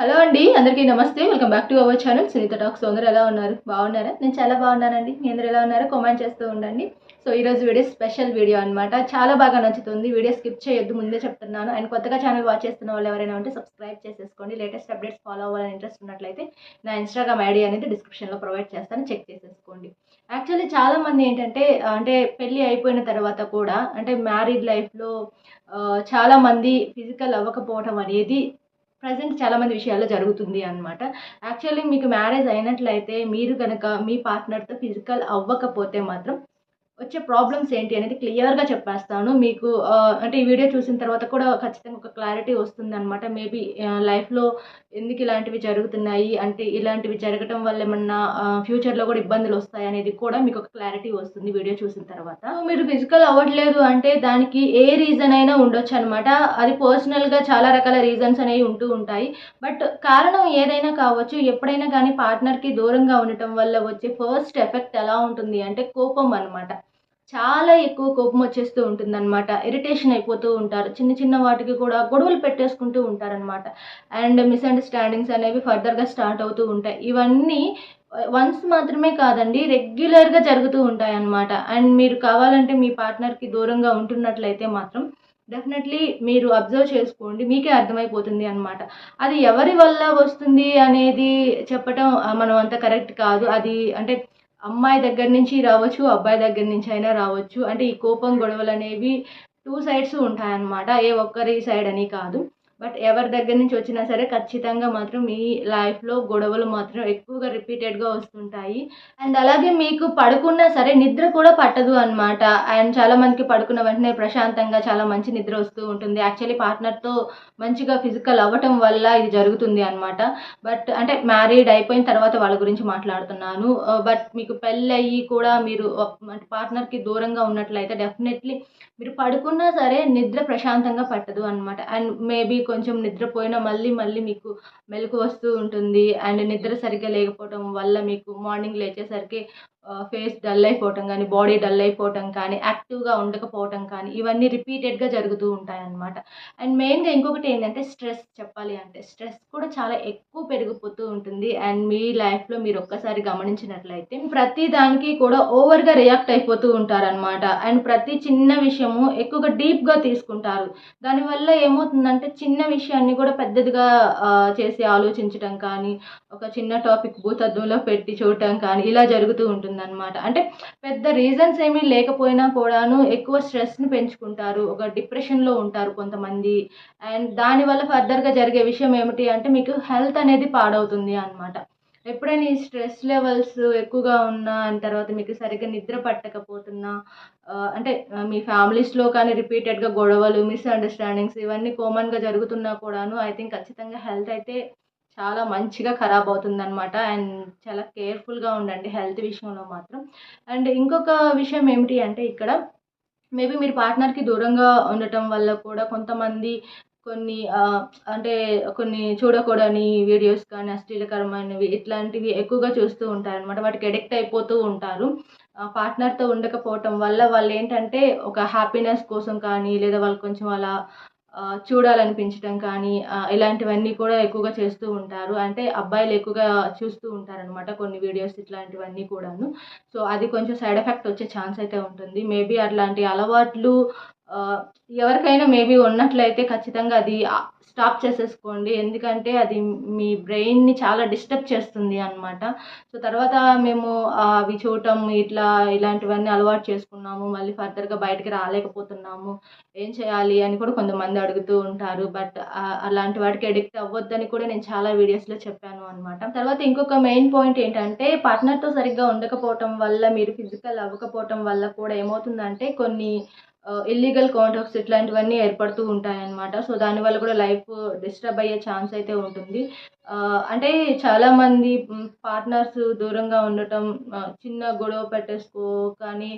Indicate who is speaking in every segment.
Speaker 1: Hello అండి అందరికీ నమస్తే. Welcome back to our channel. Sunitha talks అందరూ ఎలా ఉన్నారు? బాగున్నారా? నేను చాలా బాగున్నానండి. మీ అందరూ ఎలా ఉన్నారో కామెంట్ చేస్తూ ఉండండి. సో ఈరోజు వీడియో స్పెషల్ వీడియో అనమాట చాలా బాగా నచ్చుతుంది. వీడియో స్కిప్ చేయొద్దు ముందే చెప్తున్నాను. అండ్ కొత్తగా ఛానల్ వాచ్ చేస్తున్న వాళ్ళు ఎవరైనా ఉంటే సబ్స్క్రైబ్ చేసేసుకోండి. లేటెస్ట్ అప్డేట్స్ ఫాలో అవ్వాలని ఇంట్రెస్ట్ ఉన్నట్లయితే నా ఇన్స్టాగ్రామ్ ఐడి అనేది డిస్క్రిప్షన్లో ప్రొవైడ్ చేస్తాను. చెక్ చేసేసుకోండి. యాక్చువల్లీ చాలా మంది ఏంటంటే అంటే పెళ్ళి అయిపోయిన తర్వాత కూడా అంటే మ్యారీడ్ లైఫ్లో చాలామంది ఫిజికల్ అవ్వకపోవడం అనేది ప్రజెంట్ చాలామంది విషయాల్లో జరుగుతుంది అనమాట యాక్చువల్లీ మీకు మ్యారేజ్ అయినట్లయితే మీరు కనుక మీ పార్ట్నర్తో ఫిజికల్ అవ్వకపోతే మాత్రం వచ్చే ప్రాబ్లమ్స్ ఏంటి అనేది క్లియర్గా చెప్పేస్తాను. మీకు అంటే ఈ వీడియో చూసిన తర్వాత కూడా ఖచ్చితంగా ఒక క్లారిటీ వస్తుంది అనమాట మేబీ లైఫ్లో ఎందుకు ఇలాంటివి జరుగుతున్నాయి? అంటే ఇలాంటివి జరగటం వల్ల ఏమన్నా ఫ్యూచర్లో కూడా ఇబ్బందులు వస్తాయి అనేది కూడా మీకు ఒక క్లారిటీ వస్తుంది వీడియో చూసిన తర్వాత. మీరు ఫిజికల్ అవ్వట్లేదు అంటే దానికి ఏ రీజన్ అయినా ఉండొచ్చు అనమాట అది పర్సనల్గా చాలా రకాల రీజన్స్ అనేవి ఉంటూ ఉంటాయి. బట్ కారణం ఏదైనా కావచ్చు ఎప్పుడైనా కానీ పార్ట్నర్కి దూరంగా ఉండటం వల్ల వచ్చే ఫస్ట్ ఎఫెక్ట్ ఎలా ఉంటుంది అంటే కోపం అనమాట చాలా ఎక్కువ కోపం వచ్చేస్తూ ఉంటుందన్నమాట. ఇరిటేషన్ అయిపోతూ ఉంటారు. చిన్న చిన్న వాటికి కూడా గొడవలు పెట్టేసుకుంటూ ఉంటారనమాట అండ్ మిస్అండర్స్టాండింగ్స్ అనేవి ఫర్దర్గా స్టార్ట్ అవుతూ ఉంటాయి. ఇవన్నీ uh, వన్స్ మాత్రమే కాదండి రెగ్యులర్గా జరుగుతూ ఉంటాయి అన్నమాట అండ్ మీరు కావాలంటే మీ పార్ట్నర్కి దూరంగా ఉంటున్నట్లయితే మాత్రం డెఫినెట్లీ మీరు అబ్జర్వ్ చేసుకోండి. మీకే అర్థమైపోతుంది అనమాట అది ఎవరి వల్ల వస్తుంది అనేది చెప్పటం uh, మనం అంత కరెక్ట్ కాదు. అది అంటే అమ్మాయి దగ్గర నుంచి రావచ్చు అబ్బాయి దగ్గర నుంచి అయినా రావచ్చు. అంటే ఈ కోపం గొడవలు అనేవి టూ సైడ్స్ ఉంటాయన్నమాట. ఏ ఒక్కరి సైడ్ అని కాదు. బట్ ఎవరి దగ్గర నుంచి వచ్చినా సరే ఖచ్చితంగా మాత్రం మీ లైఫ్లో గొడవలు మాత్రం ఎక్కువగా రిపీటెడ్గా వస్తుంటాయి. అండ్ అలాగే మీకు పడుకున్నా సరే నిద్ర కూడా పట్టదు అనమాట అండ్ చాలా మందికి పడుకున్న వెంటనే ప్రశాంతంగా చాలా మంచి నిద్ర వస్తూ ఉంటుంది. యాక్చువల్లీ పార్ట్నర్తో మంచిగా ఫిజికల్ అవ్వటం వల్ల ఇది జరుగుతుంది అనమాట బట్ అంటే మ్యారీడ్ అయిపోయిన తర్వాత వాళ్ళ గురించి మాట్లాడుతున్నాను. Uh, బట్ మీకు పెళ్ళయి కూడా మీరు uh, పార్ట్నర్కి దూరంగా ఉన్నట్లయితే డెఫినెట్లీ మీరు పడుకున్నా సరే నిద్ర ప్రశాంతంగా పట్టదు అనమాట అండ్ మేబీ కొంచెం నిద్రపోయినా మళ్ళీ మళ్ళీ మీకు మెలకు వస్తూ ఉంటుంది. అండ్ నిద్ర సరిగ్గా లేకపోవడం వల్ల మీకు మార్నింగ్ లేచేసరికి ఫేస్ డల్ అయిపోవటం కానీ బాడీ డల్ అయిపోవటం కానీ యాక్టివ్గా ఉండకపోవటం కానీ ఇవన్నీ రిపీటెడ్గా జరుగుతూ ఉంటాయి అన్నమాట అండ్ మెయిన్గా ఇంకొకటి ఏంటంటే స్ట్రెస్ చెప్పాలి అంటే స్ట్రెస్ కూడా చాలా ఎక్కువ పెరిగిపోతూ ఉంటుంది. అండ్ మీ లైఫ్లో మీరు ఒక్కసారి గమనించినట్లయితే ప్రతి దానికి కూడా ఓవర్గా రియాక్ట్ అయిపోతూ ఉంటారనమాట అండ్ ప్రతి చిన్న విషయము ఎక్కువగా డీప్గా తీసుకుంటారు. దానివల్ల ఏమవుతుందంటే చిన్న విషయాన్ని కూడా పెద్దదిగా చేసి ఆలోచించటం కానీ ఒక చిన్న టాపిక్ భూతద్దంలో పెట్టి చూడటం కానీ ఇలా జరుగుతూ ఉంటుంది ఉంటుందన్నమాట. అంటే పెద్ద రీజన్స్ ఏమీ లేకపోయినా కూడాను ఎక్కువ స్ట్రెస్ని పెంచుకుంటారు. ఒక డిప్రెషన్లో ఉంటారు కొంతమంది. అండ్ దానివల్ల ఫర్దర్గా జరిగే విషయం ఏమిటి అంటే మీకు హెల్త్ అనేది పాడవుతుంది అన్నమాట. ఎప్పుడైనా ఈ స్ట్రెస్ లెవెల్స్ ఎక్కువగా ఉన్నా అండ్ తర్వాత మీకు సరిగ్గా నిద్ర పట్టకపోతున్నా అంటే మీ ఫ్యామిలీస్లో కానీ రిపీటెడ్గా గొడవలు మిస్అండర్స్టాండింగ్స్ ఇవన్నీ కామన్గా జరుగుతున్నా కూడాను ఐ థింక్ ఖచ్చితంగా హెల్త్ అయితే చాలా మంచిగా ఖరాబ్ అవుతుంది అనమాట అండ్ చాలా కేర్ఫుల్గా ఉండండి హెల్త్ విషయంలో మాత్రం. అండ్ ఇంకొక విషయం ఏమిటి అంటే ఇక్కడ మేబీ మీరు పార్ట్నర్కి దూరంగా ఉండటం వల్ల కూడా కొంతమంది కొన్ని అంటే కొన్ని చూడకూడని వీడియోస్ కానీ అశ్లీలకరమైనవి ఇట్లాంటివి ఎక్కువగా చూస్తూ ఉంటారనమాట వాటికి అడిక్ట్ అయిపోతూ ఉంటారు. పార్ట్నర్తో ఉండకపోవటం వల్ల వాళ్ళు ఏంటంటే ఒక హ్యాపీనెస్ కోసం కానీ లేదా వాళ్ళు కొంచెం అలా చూడాలనిపించడం కానీ ఇలాంటివన్నీ కూడా ఎక్కువగా చేస్తూ ఉంటారు. అంటే అబ్బాయిలు ఎక్కువగా చూస్తూ ఉంటారనమాట కొన్ని వీడియోస్ ఇట్లాంటివన్నీ కూడాను. సో అది కొంచెం సైడ్ ఎఫెక్ట్ వచ్చే ఛాన్స్ అయితే ఉంటుంది. మేబీ అట్లాంటి అలవాట్లు ఎవరికైనా మేబీ ఉన్నట్లయితే ఖచ్చితంగా అది స్టాప్ చేసేసుకోండి. ఎందుకంటే అది మీ బ్రెయిన్ని చాలా డిస్టర్బ్ చేస్తుంది అనమాట సో తర్వాత మేము అవి చూడటం ఇట్లా ఇలాంటివన్నీ అలవాటు చేసుకున్నాము. మళ్ళీ ఫర్దర్గా బయటకి రాలేకపోతున్నాము. ఏం చేయాలి అని కూడా కొంతమంది అడుగుతూ ఉంటారు. బట్ అలాంటి వాటికి అడిక్ట్ అవ్వద్దని కూడా నేను చాలా వీడియోస్లో చెప్పాను అనమాట తర్వాత ఇంకొక మెయిన్ పాయింట్ ఏంటంటే పార్ట్నర్తో సరిగ్గా ఉండకపోవటం వల్ల మీరు ఫిజికల్ అవ్వకపోవటం వల్ల కూడా ఏమవుతుందంటే కొన్ని ఇల్లీగల్ కాంట్రాక్ట్స్ ఇట్లాంటివన్నీ ఏర్పడుతూ ఉంటాయన్నమాట. సో దానివల్ల కూడా లైఫ్ డిస్టర్బ్ అయ్యే ఛాన్స్ అయితే ఉంటుంది. అంటే చాలామంది పార్ట్నర్స్ దూరంగా ఉండటం చిన్న గొడవ పెట్టేసుకో కానీ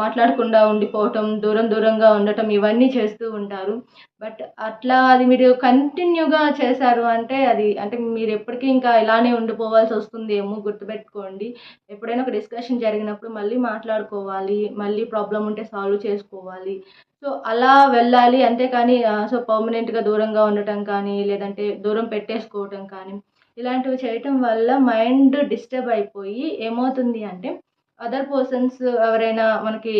Speaker 1: మాట్లాడకుండా ఉండిపోవటం దూరం దూరంగా ఉండటం ఇవన్నీ చేస్తూ ఉంటారు. బట్ అట్లా అది మీరు కంటిన్యూగా చేశారు అంటే అది అంటే మీరు ఎప్పటికీ ఇంకా ఇలానే ఉండిపోవాల్సి వస్తుంది ఏమో గుర్తుపెట్టుకోండి. ఎప్పుడైనా ఒక డిస్కషన్ జరిగినప్పుడు మళ్ళీ మాట్లాడుకోవాలి మళ్ళీ ప్రాబ్లం ఉంటే సాల్వ్ చేసుకోవాలి. సో అలా వెళ్ళాలి. అంతేకాని సో పర్మనెంట్గా దూరంగా ఉండటం కానీ లేదంటే దూరం పెట్టేసుకోవటం కానీ ఇలాంటివి చేయటం వల్ల మైండ్ డిస్టర్బ్ అయిపోయి ఏమవుతుంది అంటే అదర్ పర్సన్స్ ఎవరైనా మనకి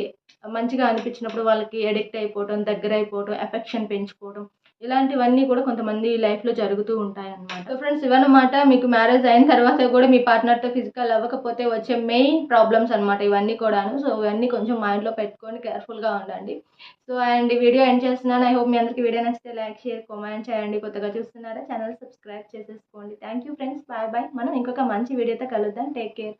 Speaker 1: మంచిగా అనిపించినప్పుడు వాళ్ళకి ఎడిక్ట్ అయిపోవటం దగ్గర అయిపోవటం ఎఫెక్షన్ పెంచుకోవడం ఇలాంటివన్నీ కూడా కొంతమంది లైఫ్లో జరుగుతూ ఉంటాయి అన్నమాట సో ఫ్రెండ్స్ ఇవన్నమాట. మీకు మ్యారేజ్ అయిన తర్వాత కూడా మీ పార్ట్నర్తో ఫిజికల్ అవ్వకపోతే వచ్చే మెయిన్ ప్రాబ్లమ్స్ అన్నమాట ఇవన్నీ కూడాను. సో ఇవన్నీ కొంచెం మైండ్లో పెట్టుకొని కేర్ఫుల్గా ఉండండి. సో అండ్ వీడియో ఎండ్ చేస్తున్నాను. ఐ హోప్ మీ అందరికీ వీడియో నచ్చితే లైక్ షేర్ కామెంట్ చేయండి. కొత్తగా చూస్తున్నారా? ఛానల్ సబ్స్క్రైబ్ చేసేసుకోండి. Thank you friends. Bye bye. మనం ఇంకొక మంచి వీడియోతో కలుద్దాం. Take care.